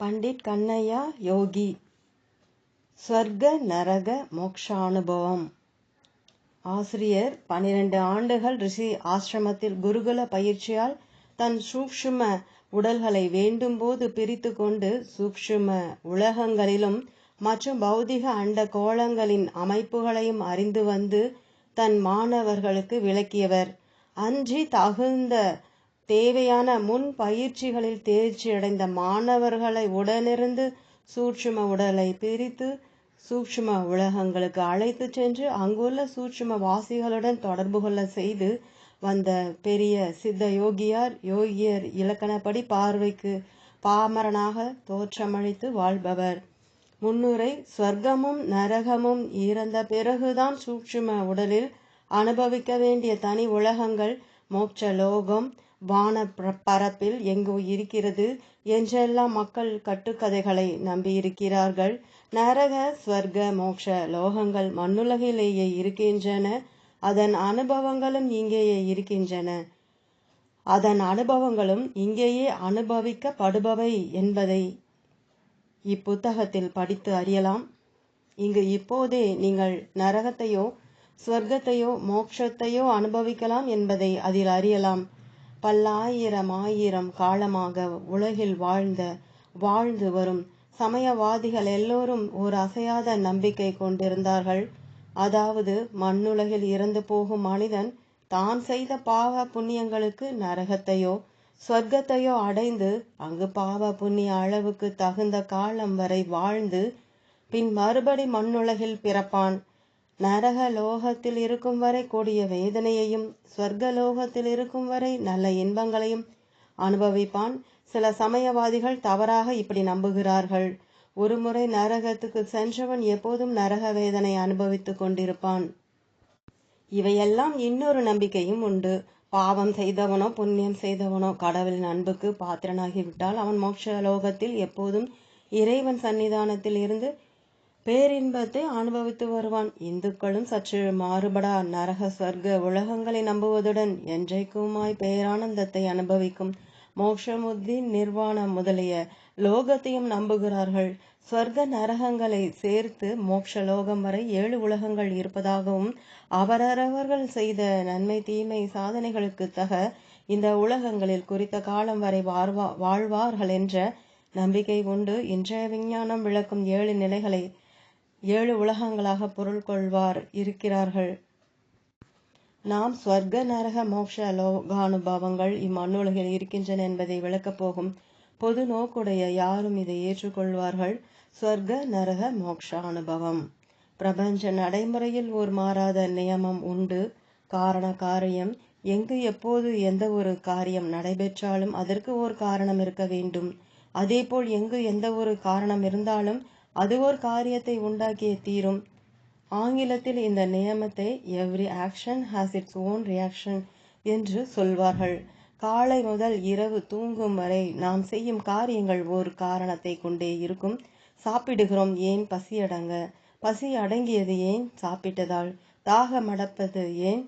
பண்டிட் கண்ணையா யோகி. ஸ்வர்க நரக மோக்ஷானுபவம். ஆசிரியர் பனிரெண்டு ஆண்டுகள் ரிஷி ஆசிரமத்தில் குருகுல பயிற்சியால் தன் சூக்ஷ்ம உடல்களை வேண்டும்போது பிரித்து கொண்டு சூக்ஷ்ம உலகங்களிலும் மற்றும் பௌதிக அண்ட கோளங்களின் அமைப்புகளையும் அறிந்து வந்து தன் மாணவர்களுக்கு விளக்கியவர். அன்றி தகுந்த தேவையான முன் பயிற்சிகளில் தேர்ச்சியடைந்த மாணவர்களை உடனிருந்து சூட்சும உடலை பிரித்து சூட்சும உலகங்களுக்கு அழைத்து சென்று அங்குள்ள சூட்சும வாசிகளுடன் தொடர்பு கொள்ள செய்து வந்த பெரிய சித்த யோகியார் யோகியர் இலக்கணப்படி பார்வைக்கு பாமரனாக தோற்றமளித்து வாழ்பவர். முன்னுரை சொர்க்கமும் நரகமும் இறந்த பிறகுதான் சூட்சும உடலில் அனுபவிக்க வேண்டிய தனி உலகங்கள் மோட்ச லோகம் வான பரப்பில் எங்கோ இருக்கிறது? என்றெல்லாம் மக்கள் கட்டுக்கதைகளை நம்பியிருக்கிறார்கள். நரக ஸ்வர்க மோக்ஷ லோகங்கள் மண்ணுலகிலேயே இருக்கின்றன. அதன் அனுபவங்களும் இங்கேயே இருக்கின்றன. அதன் அனுபவங்களும் இங்கேயே அனுபவிக்கப்படுபவை என்பதை இப்புத்தகத்தில் படித்து அறியலாம். இங்கு இப்போதே நீங்கள் நரகத்தையோ ஸ்வர்க்கத்தையோ மோட்சத்தையோ அனுபவிக்கலாம் என்பதை அதில் அறியலாம். பல்லாயிரம் ஆயிரம் காலமாக உலகில் வாழ்ந்த வாழ்ந்து வரும் சமயவாதிகள் எல்லோரும் ஒரு அசையாத நம்பிக்கை கொண்டிருந்தார்கள். அதாவது மண்ணுலகில் இறந்து போகும் மனிதன் தான் செய்த பாவ புண்ணியங்களுக்கு நரகத்தையோ சொர்க்கத்தையோ அடைந்து அங்கு பாவ புண்ணிய அளவுக்கு தகுந்த காலம் வரை வாழ்ந்து பின் மறுபடி மண்ணுலகில் பிறப்பான். நரக லோகத்தில் இருக்கும் வரை கூடிய வேதனையையும் சொர்க்க லோகத்தில் இருக்கும் வரை நல்ல இன்பங்களையும் அனுபவிப்பான். சில சமயவாதிகள் தவறாக இப்படி நம்புகிறார்கள். ஒருமுறை நரகத்துக்கு சென்றவன் எப்போதும் நரக வேதனை அனுபவித்துக் கொண்டிருப்பான். இவையெல்லாம் இன்னொரு நம்பிக்கையும் உண்டு. பாவம் செய்தவனோ புண்ணியம் செய்தவனோ கடவுளின் அன்புக்கு பாத்திரனாகிவிட்டால் அவன் மோட்ச லோகத்தில் எப்போதும் இறைவன் சன்னிதானத்தில் இருந்து பேரின்பத்தை அனுபவித்து வருவான். இந்துக்களும் சற்று மாறுபடா நரக சர்க்க உலகங்களை நம்புவதுடன் என்றைக்குமாய் பேரானந்தத்தை அனுபவிக்கும் மோக்ஷமுத்தி நிர்வாணம் முதலிய லோகத்தையும் நம்புகிறார்கள். ஸ்வர்க நரகங்களை சேர்த்து மோட்ச லோகம் வரை ஏழு உலகங்கள் இருப்பதாகவும் அவரவர்கள் செய்த நன்மை தீமை சாதனைகளுக்கு தக இந்த உலகங்களில் குறித்த காலம் வரை வாழ்வா வாழ்வார்கள் என்ற நம்பிக்கை உண்டு. இன்றைய விஞ்ஞானம் விளக்கும் ஏழு நிலைகளை ஏழு உலகங்களாக பொருள் கொள்வார் இருக்கிறார்கள். நாம் ஸ்வர்க நரக மோக்ஷ லோகானுபவங்கள் இம்மண்ணுலகில் இருக்கின்றன என்பதை விளக்கப் போகும் பொது நோக்குடைய யாரும் இதை ஏற்றுக்கொள்வார்கள். ஸ்வர்க நரக மோக்ஷ அனுபவம் பிரபஞ்ச நடைமுறையில் ஒரு மாறாத நியமம் உண்டு. காரண காரியம் எங்கு எப்போது எந்த ஒரு காரியம் நடைபெற்றாலும் அதற்கு ஒரு காரணம் இருக்க வேண்டும். அதேபோல் எங்கு எந்த ஒரு காரணம் இருந்தாலும் அது ஒரு காரியத்தை உண்டாக்கிய தீரும். ஆங்கிலத்தில் இந்த நியமத்தை every action has its own reaction என்று சொல்வார்கள். காலை முதல் இரவு தூங்கும் வரை நாம் செய்யும் காரியங்கள் ஒரு காரணத்தை கொண்டே இருக்கும். சாப்பிடுகிறோம் ஏன் பசி அடங்க? பசி அடங்கியது ஏன் சாப்பிட்டதால்? தாகம் அடப்பது ஏன்?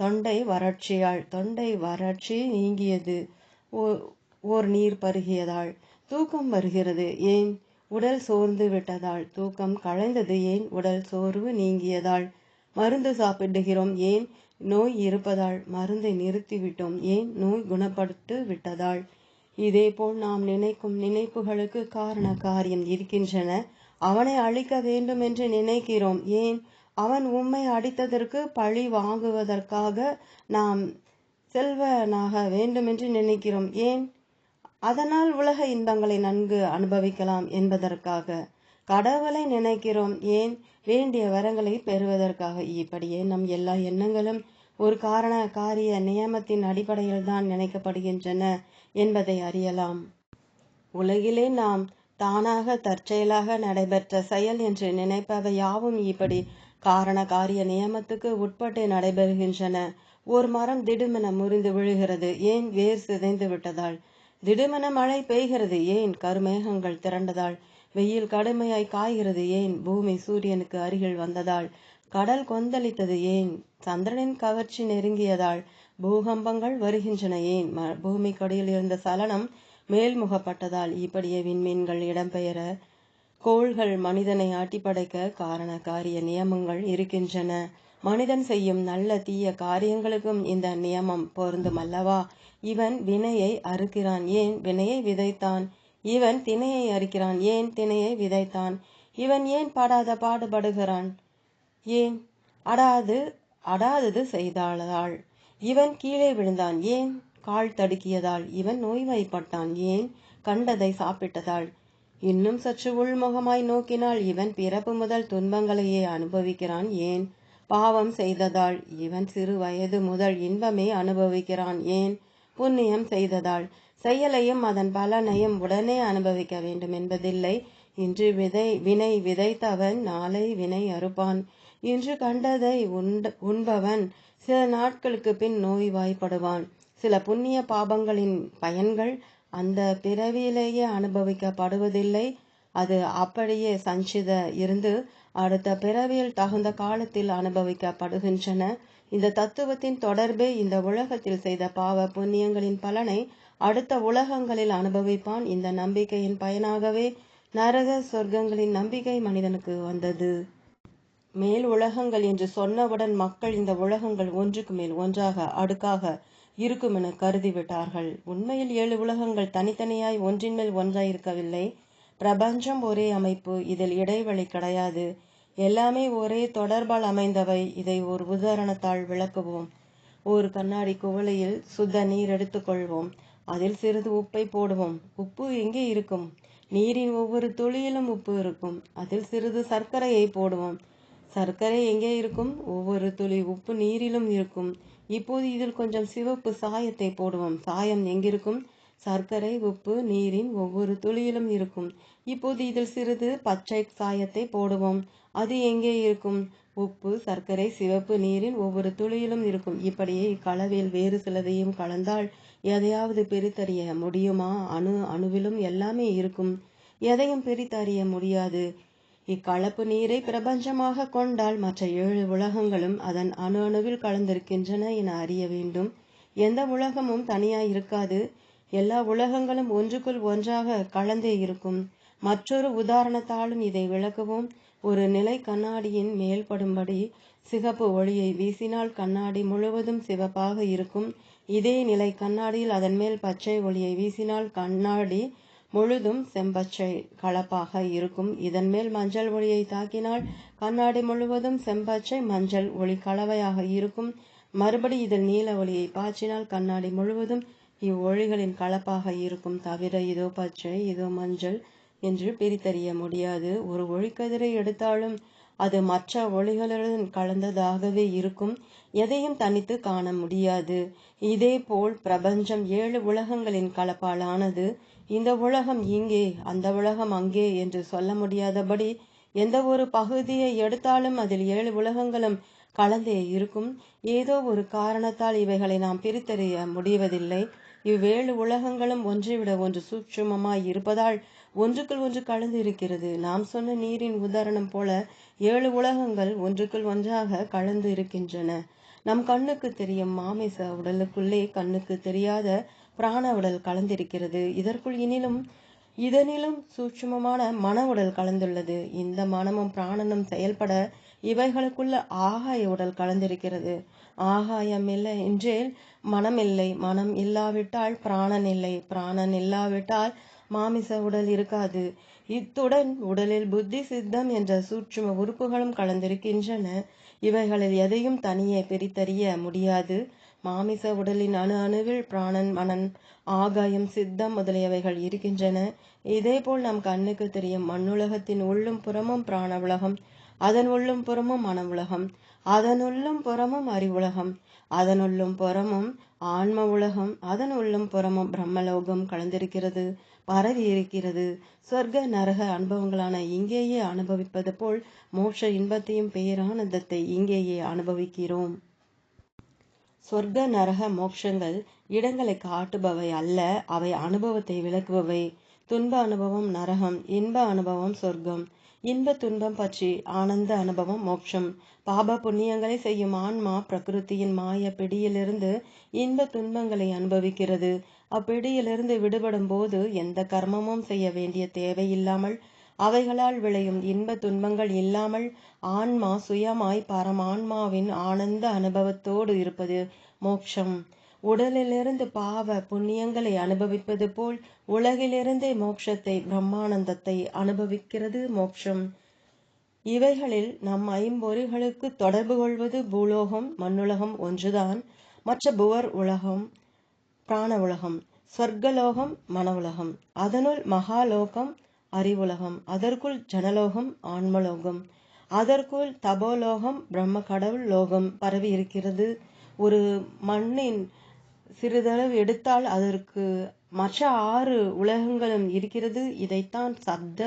தொண்டை வறட்சியால் தொண்டை வறட்சி நீங்கியது ஓர் நீர் பருகியதால். தூக்கம் வருகிறது ஏன்? உடல் சோர்ந்து விட்டதால் தூக்கம் களைந்தது ஏன் உடல் சோர்வு நீங்கியதால்? மருந்து சாப்பிடுகிறோம். ஏன் நோய் இருப்பதால்? மருந்தை நிறுத்திவிட்டோம். ஏன் நோய் குணப்படுத்து விட்டதால்? இதேபோல் நாம் நினைக்கும் நினைப்புகளுக்கு காரண காரியம் இருக்கின்றன. அவனை அழிக்க வேண்டும் என்று நினைக்கிறோம். ஏன்? அவன் உம்மை அடித்ததற்கு பழி வாங்குவதற்காக நாம் செல்வனாக வேண்டும் என்று நினைக்கிறோம். ஏன்? அதனால் உலக இன்பங்களை நன்கு அனுபவிக்கலாம் என்பதற்காக கடவுளை நினைக்கிறோம். ஏன்? வேண்டிய வரங்களை பெறுவதற்காக. இப்படியே நம் எல்லா எண்ணங்களும் ஒரு காரண காரிய நியமத்தின் அடிப்படையில் தான் நினைக்கப்படுகின்றன என்பதை அறியலாம். உலகிலே நாம் தானாக தற்செயலாக நடைபெற்ற செயல் என்று நினைப்பவை யாவும் இப்படி காரண காரிய நியமத்துக்கு உட்பட்டு நடைபெறுகின்றன. ஒரு மரம் திடுமென முறிந்து விழுகிறது. ஏன்? வேர் சிதைந்து விட்டதால். திடுமென மழை பெய்கிறது. ஏன் கருமேகங்கள் திரண்டதால்? வெயில் கடுமையாய் காய்கிறது. ஏன் பூமி சூரியனுக்கு அருகில் வந்ததால்? கடல் கொந்தளித்தது. ஏன் சந்திரனின் கவர்ச்சி நெருங்கியதால்? பூகம்பங்கள் வருகின்றன. ஏன் பூமி கடியில் இருந்த சலனம் மேல்முகப்பட்டதால்? இப்படியே விண்மீன்கள் இடம்பெயர கோள்கள் மனிதனை ஆட்டிப்படைக்க காரண காரிய நியமங்கள் இருக்கின்றன. மனிதன் செய்யும் நல்ல தீய காரியங்களுக்கும் இந்த நியமம் பொருந்தும் அல்லவா? இவன் வினையை அறுக்கிறான். ஏன்? வினையை விதைத்தான். இவன் திணையை அறுக்கிறான். ஏன் திணையை விதைத்தான்? இவன் ஏன் பாடாத பாடுபடுகிறான்? ஏன்? அடாது அடாதது செய்தாளதாள் இவன் கீழே விழுந்தான். ஏன்? கால் தடுக்கியதால். இவன் நோய்வாய்ப்பட்டான். ஏன்? கண்டதை சாப்பிட்டதால். இன்னும் சற்று உள்முகமாய் நோக்கினால் இவன் பிறப்பு முதல் துன்பங்களையே அனுபவிக்கிறான். ஏன்? பாவம் செய்ததால். இவன் சிறு வயது முதல் இன்பமே அனுபவிக்கிறான். ஏன்? புண்ணியம் செய்ததால் செயலையும் அதன் பலனையும் உடனே அனுபவிக்க வேண்டும் என்பதில்லை. இன்று விதை வினை விதைத்தவன் நாளை வினை அறுப்பான். இன்று கண்டதை உண்ட உண்பவன் சில நாட்களுக்கு பின் நோய்வாய்ப்படுவான். சில புண்ணிய பாபங்களின் பயன்கள் அந்த பிறவியிலேயே அனுபவிக்கப்படுவதில்லை. அது அப்படியே சஞ்சித இருந்து அடுத்த பிறவியில் தகுந்த காலத்தில் அனுபவிக்கப்படுகின்றன. இந்த தத்துவத்தின் தொடர்பே இந்த உலகத்தில் செய்த பாவ புண்ணியங்களின் பலனை அடுத்த உலகங்களில் அனுபவிப்பான். இந்த நம்பிக்கையின் பயனாகவே நரக சொர்க்கங்களின் நம்பிக்கை மனிதனுக்கு வந்தது. மேல் உலகங்கள் என்று சொன்னவுடன் மக்கள் இந்த உலகங்கள் ஒன்றுக்கு மேல் ஒன்றாக அடுக்காக இருக்கும் என கருதிவிட்டார்கள். உண்மையில் ஏழு உலகங்கள் தனித்தனியாய் ஒன்றின் மேல் ஒன்றாய் இருக்கவில்லை. பிரபஞ்சம் ஒரே அமைப்பு. இதில் இடைவெளி கிடையாது. எல்லாமே ஒரே தொடர்பால் அமைந்தவை. இதை ஒரு உதாரணத்தால் விளக்குவோம். ஒரு கண்ணாடி குவளையில் சுத்த நீர் எடுத்துக்கொள்வோம் அதில் சிறிது உப்பை போடுவோம். உப்பு எங்கே இருக்கும்? நீரின் ஒவ்வொரு துளியிலும் உப்பு இருக்கும். அதில் சிறிது சர்க்கரையை போடுவோம். சர்க்கரை எங்கே இருக்கும்? ஒவ்வொரு துளி உப்பு நீரிலும் இருக்கும். இப்போது இதில் கொஞ்சம் சிவப்பு சாயத்தை போடுவோம். சாயம் எங்கிருக்கும்? சர்க்கரை உப்பு நீரின் ஒவ்வொரு துளியிலும் இருக்கும். இப்போது இதில் சிறிது பச்சை சாயத்தை போடுவோம். அது எங்கே இருக்கும்? உப்பு சர்க்கரை சிவப்பு நீரின் ஒவ்வொரு துளியிலும் இருக்கும். இப்படியே இக்கலவையில் வேறு சிலதையும் கலந்தால் எதையாவது பிரித்தறிய முடியுமா? அணு அணுவிலும் எல்லாமே இருக்கும். எதையும் பிரித்தறிய முடியாது. இக்கலப்பு நீரை பிரபஞ்சமாக கொண்டால் மற்ற ஏழு உலகங்களும் அதன் அணு அணுவில் கலந்திருக்கின்றன என அறிய வேண்டும். எந்த உலகமும் தனியாய் இருக்காது. எல்லா உலகங்களும் ஒன்றுக்குள் ஒன்றாக கலந்தே இருக்கும். மற்றொரு உதாரணத்தாலும் இதை விளக்குவோம். ஒரு நிலை கண்ணாடியின் மேல்படும்படி சிகப்பு ஒளியை வீசினால் கண்ணாடி முழுவதும் சிவப்பாக இருக்கும். இதே நிலை கண்ணாடியில் அதன் மேல் பச்சை ஒளியை வீசினால் கண்ணாடி முழுதும் செம்பச்சை கலப்பாக இருக்கும். இதன் மேல் மஞ்சள் ஒளியை தாக்கினால் கண்ணாடி முழுவதும் செம்பச்சை மஞ்சள் ஒளி கலவையாக இருக்கும். மறுபடி இதில் நீல ஒளியை பாய்ச்சினால் கண்ணாடி முழுவதும் இவ்வொழிகளின் கலப்பாக இருக்கும். தவிர இதோ பச்சை இதோ மஞ்சள் என்று பிரித்தறிய முடியாது. ஒரு ஒளிக்கதிரை எடுத்தாலும் அது மற்ற ஒளிகளுடன் கலந்ததாகவே இருக்கும். எதையும் தனித்து காண முடியாது. இதேபோல் பிரபஞ்சம் ஏழு உலகங்களின் கலப்பாலானது. இந்த உலகம் இங்கே அந்த உலகம் அங்கே என்று சொல்ல முடியாதபடி எந்த ஒரு பகுதியை எடுத்தாலும் அதில் ஏழு உலகங்களும் கலந்தே இருக்கும். ஏதோ ஒரு காரணத்தால் இவைகளை நாம் பிரித்தறிய முடிவதில்லை. இவ்வேழு உலகங்களும் ஒன்றை விட ஒன்று சூட்சுமமாய் இருப்பதால் ஒன்றுக்குள் ஒன்று கலந்து இருக்கிறது. நாம் சொன்ன நீரின் உதாரணம் போல ஏழு உலகங்கள் ஒன்றுக்குள் ஒன்றாக கலந்து இருக்கின்றன. நம் கண்ணுக்கு தெரியும் மாமிச உடலுக்குள்ளே கண்ணுக்கு தெரியாத பிராண உடல் கலந்திருக்கிறது. இதற்குள் இனிலும் இதனிலும் சூட்சுமமான மன உடல் கலந்துள்ளது. இந்த மனமும் பிராணனும் செயல்பட இவைகளுக்குள்ள ஆகாய உடல் கலந்திருக்கிறது. ஆகாயம் இல்லை என்றேல் மனம் இல்லை மனம் இல்லாவிட்டால் பிராணன் இல்லை. பிராணன் இல்லாவிட்டால் மாமிச உடல் இருக்காது. இத்துடன் உடலில் புத்தி சித்தம் என்ற சூட்சும உறுப்புகளும் கலந்திருக்கின்றன. இவைகளில் எதையும் தனியே பிரித்தறிய முடியாது. மாமிச உடலின் அணு அணுவில் பிராணன் மனன் ஆகாயம் சித்தம் முதலியவைகள் இருக்கின்றன. இதேபோல் நம் கண்ணுக்கு தெரியும் மண்ணுலகத்தின் உள்ளும் புறமும் பிராண உலகம் அதன் உள்ளும் புறமும் மன உலகம் அதனுள்ளும் புறமும் அறிவுலகம் அதனுள்ளும் புறமும் ஆன்ம உலகம் அதன் உள்ளும் புறமும் பிரம்மலோகம் கலந்திருக்கிறது. பரவி இருக்கிறது. சொர்க்க நரக அனுபவங்களான இங்கேயே அனுபவிப்பது போல் மோட்ச இன்பத்தையும் பேரானந்தத்தை இங்கேயே அனுபவிக்கிறோம். சொர்க்க நரக மோட்சங்கள் இடங்களை காட்டுபவை அல்ல அவை அனுபவத்தை விளக்குபவை. துன்ப அனுபவம் நரகம் இன்ப அனுபவம் சொர்க்கம். இன்ப துன்பம் பற்றி ஆனந்த அனுபவம் மோட்சம். பாப புண்ணியங்களை செய்யும் ஆன்மா பிரகிருத்தியின் மாய பிடியிலிருந்து இன்ப துன்பங்களை அனுபவிக்கிறது. அப்பிடியிலிருந்து விடுபடும் போது எந்த கர்மமும் செய்ய வேண்டிய தேவையில்லாமல் அவைகளால் விளையும் இன்ப துன்பங்கள் இல்லாமல் ஆன்மா சுயமாய் பரமான்மாவின் ஆனந்த அனுபவத்தோடு இருப்பது மோட்சம் உடலிலிருந்து பாவ புண்ணியங்களை அனுபவிப்பது போல் உலகிலிருந்தே மோட்சத்தை பிரம்மானந்தத்தை அனுபவிக்கிறது மோட்சம் இவைகளில் நம் ஐம்பொறிகளுக்கு தொடர்பு கொள்வது பூலோகம் மண்ணுலகம் ஒன்றுதான். மற்ற புவர் உலகம் பிராண உலகம் சொர்க்கலோகம் மன உலகம் அதனுள் மகாலோகம் அறிவுலகம். அதற்குள் ஜனலோகம் ஆன்மலோகம். அதற்குள் தபோலோகம் பிரம்ம கடவுள் லோகம் பரவி இருக்கிறது. ஒரு மண்ணின் சிறிதளவு எடுத்தால் அதற்கு மற்ற ஆறு உலகங்களும் இருக்கிறது. இதைத்தான் சப்த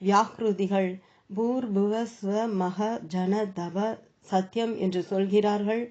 வியாக்ருதிகள். பூர் புவ ஸ்வ மக ஜன தப சத்தியம் என்று சொல்கிறார்கள்.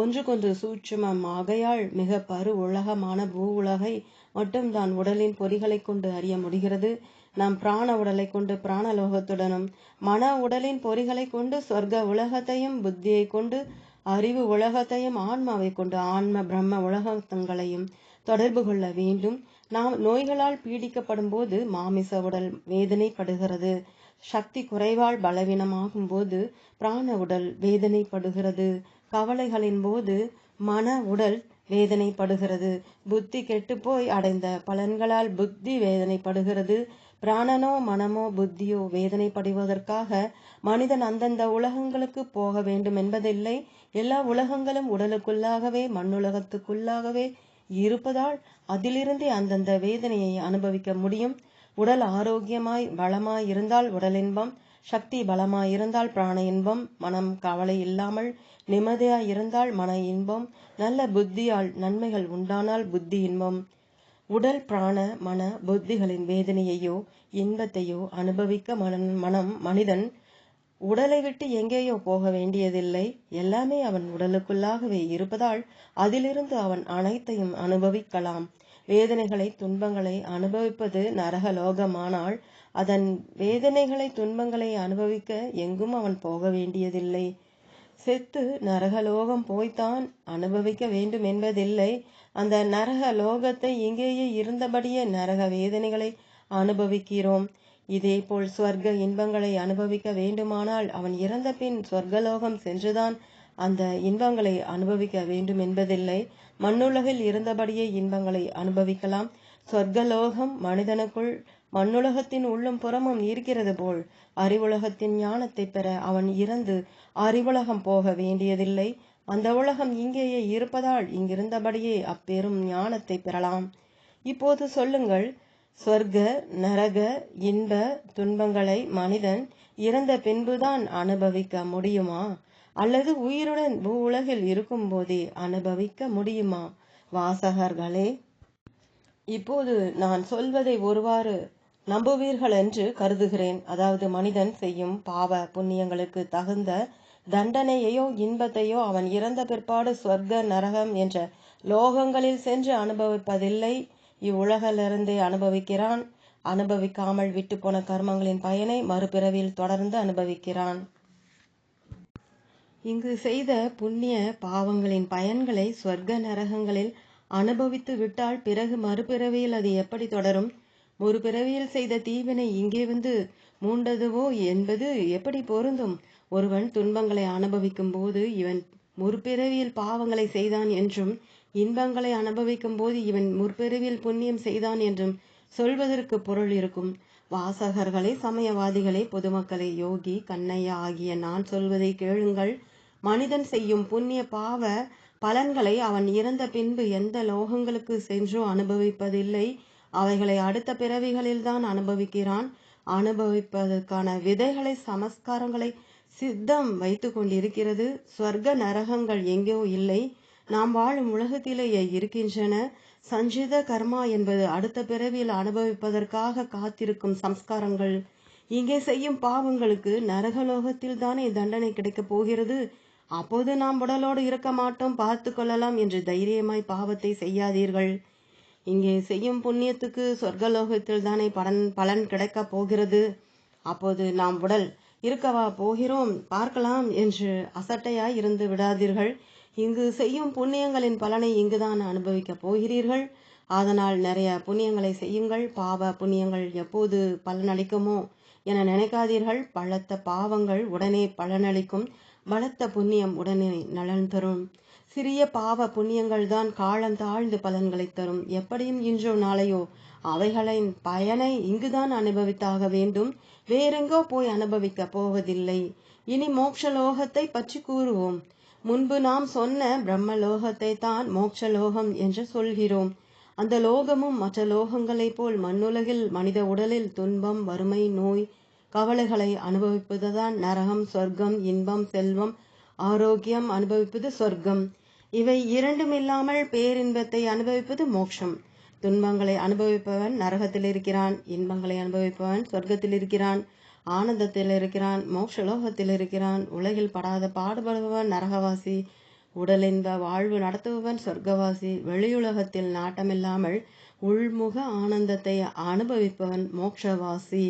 ஒன்றுக்கொன்று சூட்சுமம் ஆகையால் மிக பரு உலகமான பூ உலகை மட்டும்தான் உடலின் பொறிகளை கொண்டு அறிய முடிகிறது. நம் பிராண உடலை கொண்டு பிராணலோகத்துடனும் மன உடலின் பொறிகளை கொண்டு சொர்க்க உலகத்தையும் புத்தியை கொண்டு அறிவு உலகத்தையும் ஆன்மாவை கொண்டு ஆன்ம பிரம்ம உலகங்களையும் தொடர்பு கொள்ள வேண்டும். நாம் நோய்களால் பீடிக்கப்படும் போது மாமிச உடல் வேதனைப்படுகிறது. சக்தி குறைவால் பலவீனமாகும் போது பிராண உடல் வேதனைப்படுகிறது. கவலைகளின் போது மன உடல் வேதனைப்படுகிறது. புத்தி கெட்டுப்போய் அடைந்த பலன்களால் புத்தி வேதனைப்படுகிறது. பிராணனோ மனமோ புத்தியோ வேதனைப்படுவதற்காக மனிதன் அந்தந்த உலகங்களுக்கு போக வேண்டும் என்பதில்லை. எல்லா உலகங்களும் உடலுக்குள்ளாகவே மண்ணுலகத்துக்குள்ளாகவே இருப்பதால் அதிலிருந்தே அந்தந்த வேதனையை அனுபவிக்க முடியும். உடல் ஆரோக்கியமாய் பலமாய் இருந்தால் உடல் இன்பம் சக்தி பலமாய் இருந்தால் பிராண இன்பம். மனம் கவலை இல்லாமல் நிம்மதியாய் இருந்தால் மன இன்பம் நல்ல புத்தியால் நன்மைகள் உண்டானால் புத்தி இன்பம். உடல் பிராண மன புத்திகளின் வேதனையையோ இன்பத்தையோ அனுபவிக்க மனன் மனம் மனிதன் உடலை விட்டு எங்கேயோ போக வேண்டியதில்லை. எல்லாமே அவன் உடலுக்குள்ளாகவே இருப்பதால் அதிலிருந்து அவன் அனைத்தையும் அனுபவிக்கலாம். வேதனைகளை துன்பங்களை அனுபவிப்பது நரக லோகமானால் அதன் வேதனைகளை துன்பங்களை அனுபவிக்க எங்கும் அவன் போக வேண்டியதில்லை. செத்து நரகலோகம் போய்த்தான் அனுபவிக்க வேண்டும் என்பதில்லை அந்த நரக லோகத்தை இங்கேயே இருந்தபடியே நரக வேதனைகளை அனுபவிக்கிறோம். இதேபோல் ஸ்வர்க்க இன்பங்களை அனுபவிக்க வேண்டுமானால் அவன் இறந்த பின் சொர்க்கலோகம் சென்றுதான் அந்த இன்பங்களை அனுபவிக்க வேண்டும் என்பதில்லை மண்ணுலகில் இருந்தபடியே இன்பங்களை அனுபவிக்கலாம். சொர்க்கலோகம் மனிதனுக்குள் மண்ணுலகத்தின் உள்ளும் புறமும் இருக்கிறது போல் அறிவுலகத்தின் ஞானத்தை பெற அவன் இறந்து அறிவுலகம் போக வேண்டியதில்லை. அந்த உலகம் இங்கேயே இருப்பதால் இங்கிருந்தபடியே அப்பெரும் ஞானத்தை பெறலாம். இப்போது சொல்லுங்கள். சொர்க்க நரக இன்ப துன்பங்களை மனிதன் இறந்த பின்புதான் அனுபவிக்க முடியுமா? அல்லது உயிருடன் பூ உலகில் இருக்கும் போதே அனுபவிக்க முடியுமா? வாசகர்களே இப்போது நான் சொல்வதை ஒருவாறு நம்புவீர்கள் என்று கருதுகிறேன். அதாவது மனிதன் செய்யும் பாவ புண்ணியங்களுக்கு தகுந்த தண்டனையையோ இன்பத்தையோ அவன் இறந்த பிற்பாடு ஸ்வர்க்க நரகம் என்ற லோகங்களில் சென்று அனுபவிப்பதில்லை. இவ்வுலகிலிருந்தே அனுபவிக்கிறான். அனுபவிக்காமல் விட்டுப்போன கர்மங்களின் பயனை மறுபிறவியில் தொடர்ந்து அனுபவிக்கிறான். இங்கு செய்த புண்ணிய பாவங்களின் பயன்களை ஸ்வர்க்க நரகங்களில் அனுபவித்து விட்டால் பிறகு மறுபிறவியில் அது எப்படி தொடரும்? ஒரு பிறவியில் செய்த தீவினை இங்கே வந்து மூண்டதுவோ என்பது எப்படி பொருந்தும்? ஒருவன் துன்பங்களை அனுபவிக்கும் போது இவன் முற்பிறவியில் பாவங்களை செய்தான் என்றும் இன்பங்களை அனுபவிக்கும் போது இவன் முற்பிறவியில் புண்ணியம் செய்தான் என்றும் சொல்வதற்கு பொருள் இருக்கும். வாசகர்களே சமயவாதிகளே பொதுமக்களே யோகி கண்ணையா ஆகிய நான் சொல்வதை கேளுங்கள். மனிதன் செய்யும் புண்ணிய பாவ பலன்களை அவன் இறந்த பின்பு எந்த லோகங்களுக்கு சென்றோ அனுபவிப்பதில்லை. அவைகளை அடுத்த பிறவிகளில்தான் அனுபவிக்கிறான். அனுபவிப்பதற்கான விதைகளை சமஸ்காரங்களை சித்தம் வைத்து கொண்டிருக்கிறது. ஸ்வர்க்க நரகங்கள் எங்கோ இல்லை. நாம் வாழும் உலகத்திலேயே இருக்கின்றன. சஞ்சித கர்மா என்பது அடுத்த பிறவியில் அனுபவிப்பதற்காக காத்திருக்கும் சம்ஸ்காரங்கள். இங்கே செய்யும் பாவங்களுக்கு நரகலோகத்தில் தானே தண்டனை கிடைக்கப் போகிறது. அப்போது நாம் உடலோடு இருக்க மாட்டோம். பார்த்து கொள்ளலாம் என்று தைரியமாய் பாவத்தை செய்யாதீர்கள். இங்கே செய்யும் புண்ணியத்துக்கு சொர்க்கலோகத்தில் தானே பலன் பலன் கிடைக்கப் போகிறது. அப்போது நாம் உடல் இருக்கவா போகிறோம்? பார்க்கலாம் என்று அசட்டையாய் இருந்து விடாதீர்கள். இங்கு செய்யும் புண்ணியங்களின் பலனை இங்குதான் அனுபவிக்கப் போகிறீர்கள். அதனால் நிறைய புண்ணியங்களை செய்யுங்கள். பாவ புண்ணியங்கள் எப்போது பலனளிக்குமோ என நினைக்காதீர்கள். பலத்த பாவங்கள் உடனே பலனளிக்கும். பலத்த புண்ணியம் உடனே நலன் தரும். சிறிய பாவ புண்ணியங்கள்தான் காலந்தாழ்ந்து பலன்களை தரும். எப்படியும் இன்றோ நாளையோ அவைகளின் பயனை இங்குதான் அனுபவித்தாக வேண்டும். வேறெங்கோ போய் அனுபவிக்க போவதில்லை. இனி மோட்சலோகத்தை பற்றி கூறுவோம். முன்பு நாம் சொன்ன பிரம்மலோகத்தை தான் மோட்சலோகம் என்று சொல்கிறோம். அந்த லோகமும் மற்ற லோகங்களைப் போல் மண்ணுலகில் மனித உடலில் துன்பம் வறுமை நோய் கவலைகளை அனுபவிப்பதுதான் நரகம் சொர்க்கம் இன்பம் செல்வம் ஆரோக்கியம் அனுபவிப்பது சொர்க்கம். இவை இரண்டும் இல்லாமல் பேரின்பத்தை அனுபவிப்பது மோட்சம். துன்பங்களை அனுபவிப்பவன் நரகத்தில் இருக்கிறான் இன்பங்களை அனுபவிப்பவன் சொர்க்கத்தில் இருக்கிறான் ஆனந்தத்தில் இருக்கிறான் மோட்சலோகத்தில் இருக்கிறான் உலகில் படாத பாடுபடுபவன் நரகவாசி உடலின்ப வாழ்வு நடத்துபவன் சொர்க்கவாசி வெளியுலகத்தில் நாட்டமில்லாமல் உள்முக ஆனந்தத்தை அனுபவிப்பவன் மோட்சவாசி.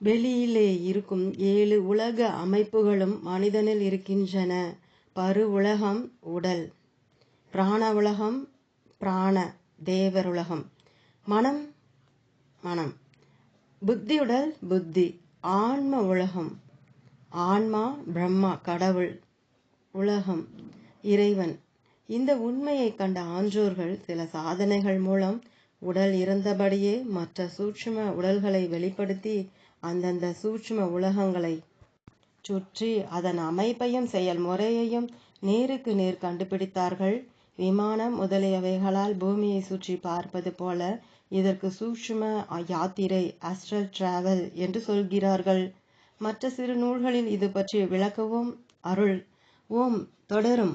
வெளியிலே இருக்கும் ஏழு உலக அமைப்புகளும் மனிதனில் இருக்கின்றன. பரு உலகம் உடல் பிராண உலகம் பிராண தேவருலகம். மனம் மனம். புத்தியுடல் புத்தி. ஆன்ம உலகம். ஆன்மா பிரம்மா கடவுள் உலகம். இறைவன். இந்த உண்மையை கண்ட ஆன்றோர்கள் சில சாதனைகள் மூலம் உடல் இருந்தபடியே மற்ற சூட்சும உடல்களை வெளிப்படுத்தி அந்தந்த சூட்சும உலகங்களை சுற்றி அதன் அமைப்பையும் செயல்முறையையும் நேருக்கு நேர் கண்டுபிடித்தார்கள். விமானம் முதலியவைகளால் பூமியை சுற்றி பார்ப்பது போல இதற்கு சூக்ஷ்ம யாத்திரை அஸ்ட்ரல் டிராவல் என்று சொல்கிறார்கள். மற்ற சிறு நூல்களில் இது பற்றி விளக்கவும் அருள். ஓம் தொடரும்.